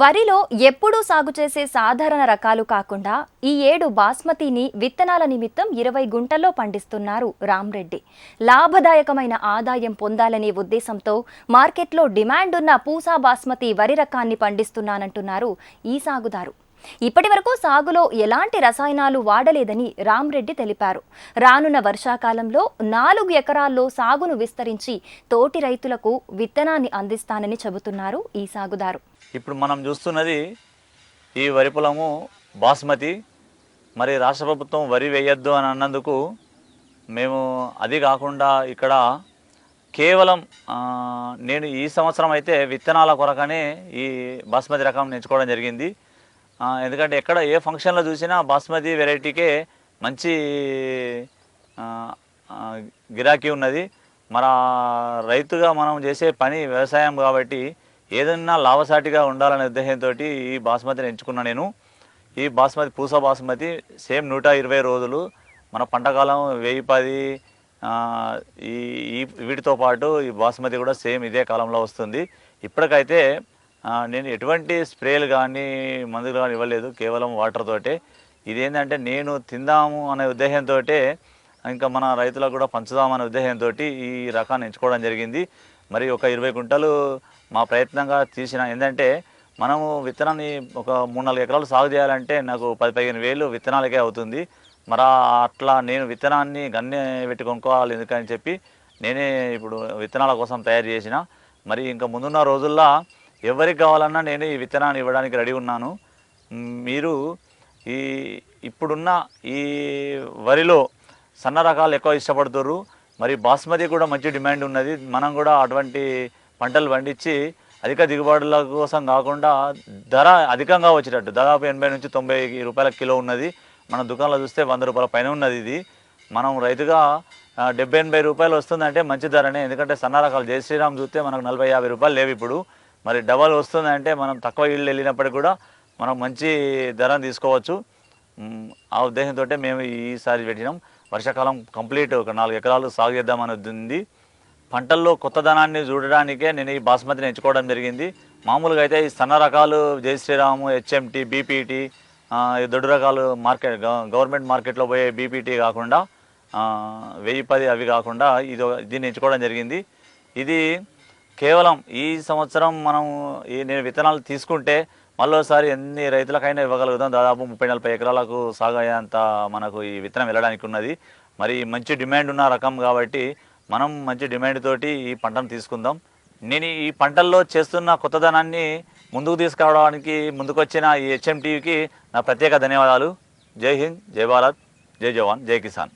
వరిలో ఎప్పుడూ సాగు చేసే సాధారణ రకాలు కాకుండా ఈ ఏడు బాస్మతిని విత్తనాల నిమిత్తం ఇరవై గుంటల్లో పండిస్తున్నారు రామ్రెడ్డి. లాభదాయకమైన ఆదాయం పొందాలనే ఉద్దేశంతో మార్కెట్లో డిమాండ్ ఉన్న పూసా బాస్మతి వరి రకాన్ని పండిస్తున్నానంటున్నారు ఈ సాగుదారు. ఇప్పటి వరకు సాగులో ఎలాంటి రసాయనాలు వాడలేదని రామ్రెడ్డి తెలిపారు. రానున్న వర్షాకాలంలో నాలుగు ఎకరాల్లో సాగును విస్తరించి తోటి రైతులకు విత్తనాన్ని అందిస్తానని చెబుతున్నారు ఈ సాగుదారు. ఇప్పుడు మనం చూస్తున్నది ఈ వరి పొలము బాస్మతి మరి రాష్ట్ర ప్రభుత్వం వరి వేయొద్దు అని అన్నందుకు మేము అది కాకుండా ఇక్కడ కేవలం నేను ఈ సంవత్సరం అయితే విత్తనాల కొరకనే ఈ బాస్మతి రకం ఎంచుకోవడం జరిగింది. ఎందుకంటే ఎక్కడ ఏ ఫంక్షన్లో చూసినా బాస్మతి వెరైటీకే మంచి గిరాకీ ఉన్నది. మన రైతుగా మనం చేసే పని వ్యవసాయం కాబట్టి ఏదన్నా లాభసాటిగా ఉండాలనే ఉద్దేశంతో ఈ బాస్మతిని ఎంచుకున్నా నేను. ఈ బాస్మతి పూస బాస్మతి సేమ్ నూట ఇరవై రోజులు మన పంటకాలం వెయ్యి పది ఈ వీటితో పాటు ఈ బాస్మతి కూడా సేమ్ ఇదే కాలంలో వస్తుంది. ఇప్పటికైతే నేను ఎటువంటి స్ప్రేలు కానీ మందులు కానీ ఇవ్వలేదు కేవలం వాటర్ తోటే. ఇదేంటంటే నేను తిందాము అనే ఉద్దేశంతో ఇంకా మన రైతులకు కూడా పంచుదామనే ఉద్దేశంతో ఈ రకాన్ని ఎంచుకోవడం జరిగింది. మరి ఒక ఇరవై గుంటలు మా ప్రయత్నంగా తీసిన ఏంటంటే మనము విత్తనాన్ని ఒక మూడు నాలుగు ఎకరాలు సాగు చేయాలంటే నాకు పది పదిహేను వేలు విత్తనాలకే అవుతుంది. మరి అట్లా నేను విత్తనాన్ని గన్నె పెట్టి కొనుక్కోవాలి ఎందుకని చెప్పి నేనే ఇప్పుడు విత్తనాల కోసం తయారు చేసిన. మరి ఇంకా ముందున్న రోజుల్లో ఎవరికి కావాలన్నా నేను ఈ విత్తనాన్ని ఇవ్వడానికి రెడీ ఉన్నాను. మీరు ఈ ఇప్పుడున్న ఈ వరిలో సన్న రకాలు ఎక్కువ ఇష్టపడుతుర్రు. మరి బాస్మతి కూడా మంచి డిమాండ్ ఉన్నది. మనం కూడా అటువంటి పంటలు పండించి అధిక దిగుబడుల కోసం కాకుండా ధర అధికంగా వచ్చేటట్టు. దాదాపు ఎనభై నుంచి తొంభై రూపాయల కిలో ఉన్నది. మన దుకాణంలో చూస్తే వంద రూపాయల పైన ఉన్నది ఇది. మనం రైతుగా డెబ్బై ఎనభై రూపాయలు వస్తుందంటే మంచి ధరనే. ఎందుకంటే సన్న రకాలు. జై శ్రీరామ్ చూస్తే మనకు నలభై యాభై రూపాయలు లేవు ఇప్పుడు. మరి డబల్ వస్తుందంటే మనం తక్కువ ఇళ్ళు వెళ్ళినప్పటికీ కూడా మనం మంచి ధర తీసుకోవచ్చు. ఆ ఉద్దేశంతో మేము ఈసారి పెట్టినాం. వర్షాకాలం కంప్లీట్ ఒక నాలుగు ఎకరాలు సాగు చేద్దామని ఉంది. పంటల్లో కొత్తదనాన్ని చూడడానికే నేను ఈ బాస్మతిని ఎంచుకోవడం జరిగింది. మామూలుగా అయితే ఈ సన్న రకాలు జై శ్రీరాము హెచ్ఎంటి బీపీటీ ఈ దొడ్డు రకాలు మార్కెట్ గవర్నమెంట్ మార్కెట్లో పోయే బీపీటీ కాకుండా వెయ్యి పది అవి కాకుండా ఇది దీన్ని ఎంచుకోవడం జరిగింది. ఇది కేవలం ఈ సంవత్సరం మనం ఈ నేను విత్తనాలు తీసుకుంటే మళ్ళీసారి ఎన్ని రైతులకైనా ఇవ్వగలుగుతాం. దాదాపు ముప్పై నలభై ఎకరాలకు సాగు అయ్యేంత మనకు ఈ విత్తనం వెళ్ళడానికి ఉన్నది. మరి మంచి డిమాండ్ ఉన్న రకం కాబట్టి మనం మంచి డిమాండ్ తోటి ఈ పంటను తీసుకుందాం. నేను ఈ పంటల్లో చేస్తున్న కొత్తదనాన్ని ముందుకు తీసుకురావడానికి ముందుకొచ్చిన ఈ హెచ్ఎం టీవీకి నా ప్రత్యేక ధన్యవాదాలు. జై హింద్ జై భారత్ జై జవాన్ జై కిసాన్.